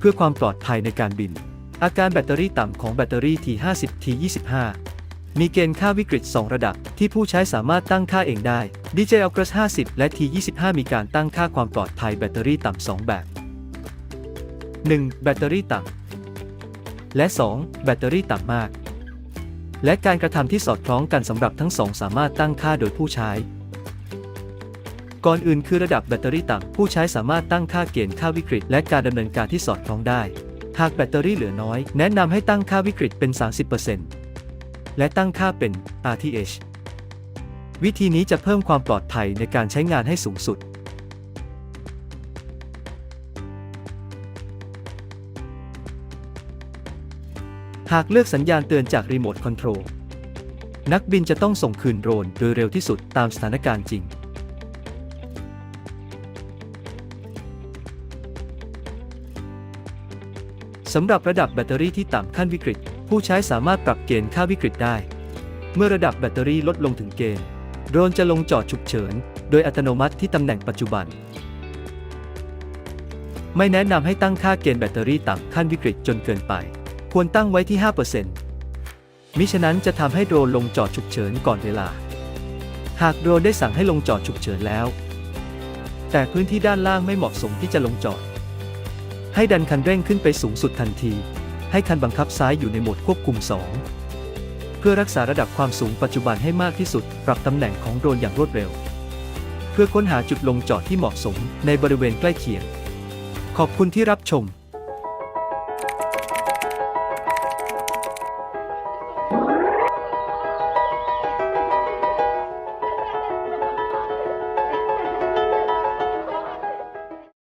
เพื่อความปลอดภัยในการบิน อาการแบตเตอรี่ต่ำของแบตเตอรี่ T50 T25 มีเกณฑ์ค่าวิกฤต 2 ระดับ ที่ผู้ใช้สามารถตั้งค่าเองได้ DJI Ultras 50 และ T25 มีการตั้งค่าความปลอดภัยแบตเตอรี่ต่ำ 2 แบบ 1. แบตเตอรี่ต่ำ และ 2. แบตเตอรี่ต่ำมาก และการกระทำที่สอดคล้องกันสำหรับทั้งสองสามารถตั้งค่าโดยผู้ใช้ ก่อนอื่นคือระดับแบตเตอรี่ต่ำผู้ใช้สามารถตั้งค่าเกณฑ์ค่าวิกฤต และการดำเนินการที่สอดคล้องได้ หากแบตเตอรี่เหลือน้อย แนะนำให้ตั้งค่าวิกฤตเป็น 30%และตั้งค่าเป็น RTH วิธีนี้จะเพิ่มความปลอดภัยในการใช้งานให้สูงสุด หากเลือกสัญญาณเตือนจากรีโมทคอนโทรลนักบินจะต้องส่งคืนโดรนโดยเร็วที่สุดตามสถานการณ์จริง สำหรับระดับแบตเตอรี่ที่ต่ำขั้นวิกฤต ผู้ใช้สามารถปรับเกณฑ์ค่าวิกฤตได้ เมื่อระดับแบตเตอรี่ลดลงถึงเกณฑ์ โดรนจะลงจอดฉุกเฉิน โดยอัตโนมัติที่ตำแหน่งปัจจุบัน ไม่แนะนำให้ตั้งค่าเกณฑ์แบตเตอรี่ต่ำขั้นวิกฤตจนเกินไป ควรตั้งไว้ที่ 5%มิฉะนั้นจะทำให้โดรนลงจอดฉุกเฉินก่อนเวลา หากโดรนได้สั่งให้ลงจอดฉุกเฉินแล้ว แต่พื้นที่ด้านล่างไม่เหมาะสมที่จะลงจอด ให้ดันคันเร่งขึ้นไปสูงสุดทันที ให้คันบังคับซ้ายอยู่ในโหมดควบคุม 2 เพื่อรักษาระดับความสูงปัจจุบันให้มากที่สุด ปรับตำแหน่งของโดรนอย่างรวดเร็ว เพื่อค้นหาจุดลงจอดที่เหมาะสมในบริเวณใกล้เคียง ขอบคุณที่รับชม